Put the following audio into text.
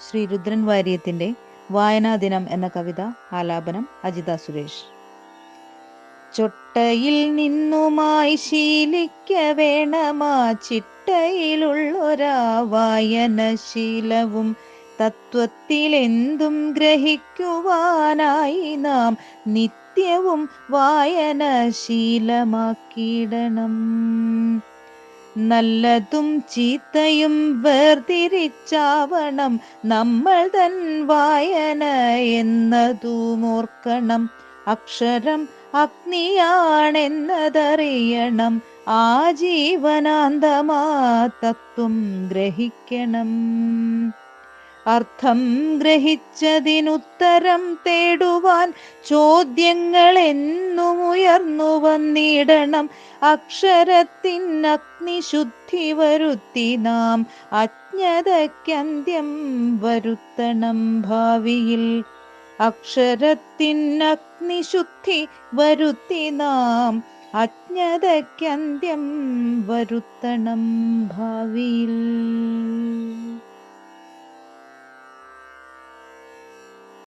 ശ്രീ രുദ്രൻ വാര്യത്തിന്റെ വായനാ ദിനം എന്ന കവിത ആലാപനം അജിത സുരേഷ്. ചൊട്ടയിൽ നിന്നുമായി ശീലിക്ക വേണമാ ചിട്ടയിലുള്ളൊരാ വായനശീലവും തത്വത്തിലെന്തും ഗ്രഹിക്കുവാനായി നാം നിത്യവും വായനശീലമാക്കിയിടണം നല്ലതും ചീത്തയും വേർതിരിച്ചാവണം നമ്മൾ തൻ വായന എന്നതും ഓർക്കണം അക്ഷരം അഗ്നിയാണെന്നതറിയണം. ആ ജീവനാന്തമാ തത്വം ഗ്രഹിക്കണം. അർത്ഥം ഗ്രഹിച്ചതിനുത്തരം തേടുവാൻ ചോദ്യങ്ങൾ എന്നും ഉയർന്നു വന്നിടണം അക്ഷരത്തിൻ അഗ്നിശുദ്ധി വരുത്തി നാം അജ്ഞതയ്ക്കന്ത്യം വരുത്തണം ഭാവിയിൽ. അക്ഷരത്തിൻ അഗ്നിശുദ്ധി വരുത്തി നാം അജ്ഞതയ്ക്കന്ത്യം വരുത്തണം ഭാവിയിൽ.